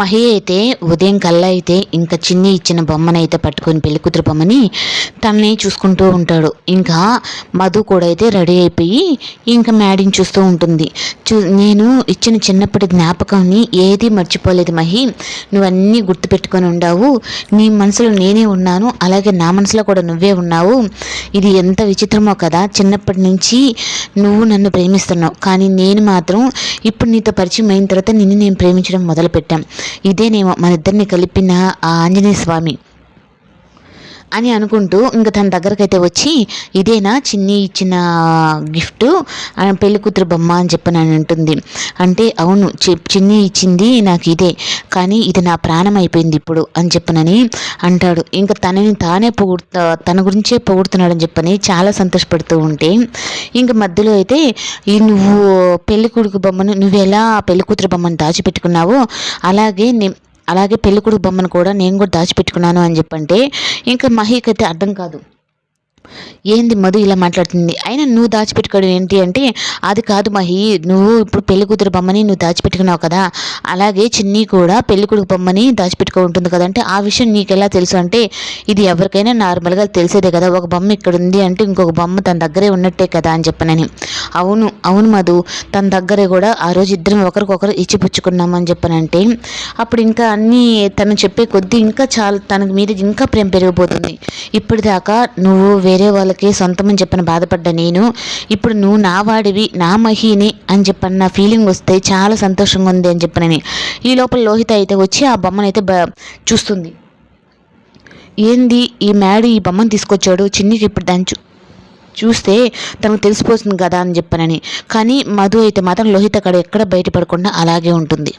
మహి అయితే ఉదయం కల్లా అయితే ఇంకా చిన్ని ఇచ్చిన బొమ్మను అయితే పట్టుకొని పెళ్ళి కూతురు బొమ్మని తనని చూసుకుంటూ ఉంటాడు. ఇంకా మధు కూడా అయితే రెడీ అయిపోయి ఇంకా మ్యాడీని చూస్తూ ఉంటుంది. చూ నేను ఇచ్చిన చిన్నప్పటి జ్ఞాపకాన్ని ఏది మర్చిపోలేదు మహి. నువ్వన్నీ గుర్తుపెట్టుకొని ఉండావు. నీ మనసులో నేనే ఉన్నాను. అలాగే నా మనసులో కూడా నువ్వే ఉన్నావు. ఇది ఎంత విచిత్రమో కదా చిన్నప్పటి నుంచి నువ్వు నన్ను ప్రేమిస్తున్నావు. కానీ నేను మాత్రం ఇప్పుడు నీతో పరిచయం అయిన తర్వాత నిన్ను నేను ప్రేమించడం మొదలుపెట్టాం. ఇదేనేమో మన ఇద్దరిని కలిపిన ఆ ఆంజనేయ స్వామి. అని అనుకుంటూ ఇంకా తన దగ్గరకైతే వచ్చి ఇదేనా చిన్ని ఇచ్చిన గిఫ్ట్? పెళ్ళి కూతురు బొమ్మ అని చెప్పి అంటుంది. అంటే అవును చిన్ని ఇచ్చింది నాకు ఇదే కానీ ఇది నా ప్రాణం అయిపోయింది ఇప్పుడు అని చెప్పనని అంటాడు. ఇంకా తనని తానే పొగుడుతా తన గురించే పొగుడుతున్నాడని చెప్పని చాలా సంతోషపడుతూ ఉంటే ఇంకా మధ్యలో అయితే ఈ నువ్వు పెళ్ళి కొడుకు బొమ్మను నువ్వు ఎలా పెళ్ళి కూతురు బొమ్మను దాచిపెట్టుకున్నావో అలాగే అలాగే పెళ్ళికొడుకు బొమ్మను కూడా నేను కూడా దాచిపెట్టుకున్నాను అని చెప్పంటే ఇంకా మహీకైతే అర్థం కాదు. ఏంది మధు ఇలా మాట్లాడుతుంది? అయినా నువ్వు దాచిపెట్టుకోవడం ఏంటి అంటే అది కాదు మహి నువ్వు ఇప్పుడు పెళ్ళి కూతురు బొమ్మని నువ్వు దాచిపెట్టుకున్నావు కదా అలాగే చిన్ని కూడా పెళ్ళి కొడుకు బొమ్మని దాచిపెట్టుకో ఉంటుంది కదా అంటే ఆ విషయం నీకు ఎలా తెలుసు అంటే ఇది ఎవరికైనా నార్మల్గా తెలిసేదే కదా ఒక బొమ్మ ఇక్కడ ఉంది అంటే ఇంకొక బొమ్మ తన దగ్గరే ఉన్నట్టే కదా అని చెప్పనని. అవును అవును మధు తన దగ్గరే కూడా ఆ రోజు ఇద్దరం ఒకరికొకరు ఇచ్చిపుచ్చుకున్నామని చెప్పనంటే అప్పుడు ఇంకా అన్నీ తను చెప్పే కొద్దీ ఇంకా చాలా తనకు మీద ఇంకా ప్రేమ పెరిగిపోతుంది. ఇప్పటిదాకా నువ్వు వేరే వాళ్ళకి సొంతమని చెప్పిన బాధపడ్డా నేను ఇప్పుడు నువ్వు నా వాడివి నా మహిని అని చెప్పన్న ఫీలింగ్ వస్తే చాలా సంతోషంగా ఉంది అని చెప్పనని ఈ లోపల లోహిత అయితే వచ్చి ఆ బొమ్మను అయితే బ చూస్తుంది. ఏంది ఈ మ్యాడ్ ఈ బొమ్మను తీసుకొచ్చాడు? చిన్నికి ఇప్పుడు దాని చూ చూస్తే తనకు తెలిసిపోతుంది కదా అని చెప్పనని కానీ మధు అయితే మాత్రం లోహిత అక్కడ ఎక్కడ బయటపడకుండా అలాగే ఉంటుంది.